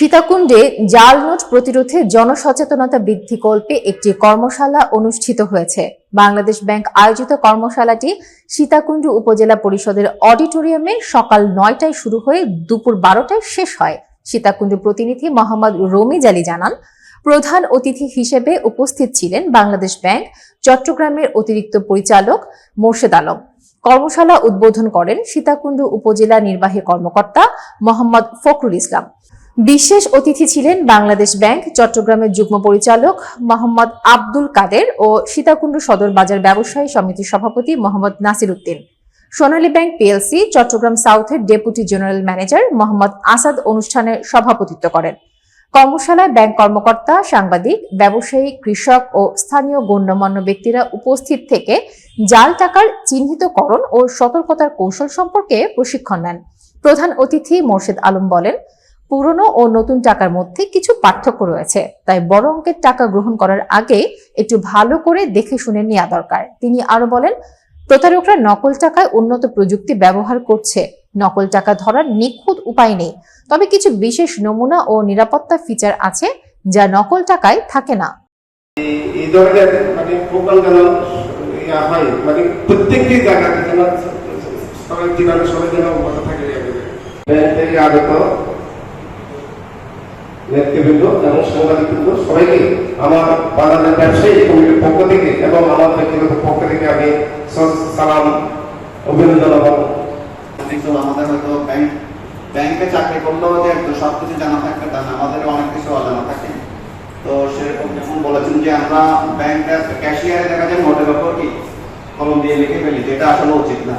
সীতাকুণ্ডে জাল নোট প্রতিরোধে জনসচেতনতা বৃদ্ধিকল্পে একটি কর্মশালা অনুষ্ঠিত হয়েছে। বাংলাদেশ ব্যাংক আয়োজিত কর্মশালাটি সীতাকুণ্ড উপজেলা পরিষদের অডিটোরিয়ামে সকাল নয়টায় শুরু হয়ে দুপুর বারোটায় শেষ হয়। সীতাকুণ্ড প্রতিনিধি মোহাম্মদ রমিজ আলী জানান, প্রধান অতিথি হিসেবে উপস্থিত ছিলেন বাংলাদেশ ব্যাংক চট্টগ্রামের অতিরিক্ত পরিচালক মোর্শেদ আলম। কর্মশালা উদ্বোধন করেন সীতাকুণ্ড উপজেলা নির্বাহী কর্মকর্তা মোহাম্মদ ফখরুল ইসলাম। বিশেষ অতিথি ছিলেন বাংলাদেশ ব্যাংক, চট্টগ্রামের যুগ্ম পরিচালক মোহাম্মদ আব্দুল কাদের ও সীতাকুণ্ড সদর বাজার ব্যবসায়ী সমিতির সভাপতি মোহাম্মদ নাসির উদ্দিন। সোনালী ব্যাংক পিএলসি, চট্টগ্রাম সাউথের deputy general manager Mohammad Asad অনুষ্ঠানে সভাপতিত্ব করেন। কর্মশালায় ব্যাংক কর্মকর্তা, সাংবাদিক, ব্যবসায়ী, কৃষক ও স্থানীয় গণ্যমান্য ব্যক্তিরা উপস্থিত থেকে জাল টাকার চিহ্নিতকরণ ও সতর্কতার কৌশল সম্পর্কে প্রশিক্ষণ নেন। প্রধান অতিথি মোর্শেদ আলম বলেন পুরনো ও নতুন টাকার মধ্যে কিছু পার্থক্য রয়েছে। তাই বড় অঙ্কের টাকা গ্রহণ করার আগে একটু ভালো করে দেখে শুনে নেওয়া দরকার। তিনি আরও বলেন, প্রতারকরা নকল টাকায় উন্নত প্রযুক্তি ব্যবহার করছে। নকল টাকা ধরার নিখুঁত উপায় নেই। তবে কিছু বিশেষ নমুনা ও নিরাপত্তা ফিচার আছে যা নকল টাকায় থাকে না। এই ধরনের মানে হয় মানে প্রত্যেকটি যেন সবাই সবাই যেন থাকে ব্যাংক থেকে আগত নেতৃবৃন্দ এবং সাংবাদিকবৃন্দ সবাইকে আমার বাংলাদেশ ব্যবসায়ী কমিটির পক্ষ থেকে এবং আমার ব্যক্তিগত পক্ষ থেকে আমি সালাম, অভিনন্দন এবং আমাদের হয়তো ব্যাংক, ব্যাংকে চাকরি করলেও যে একটু সব কিছু জানা তা না, আমাদেরও অনেক কিছু অজানা থাকে। তো সেরকম যেমন বলেছেন যে আমরা ব্যাংকের ক্যাশিয়ারে দেখা যায় নোটের ওপর কি কলম দিয়ে লিখে ফেলি, যেটা আসলে উচিত না।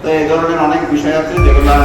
তো এই ধরনের অনেক বিষয় আছে যেগুলা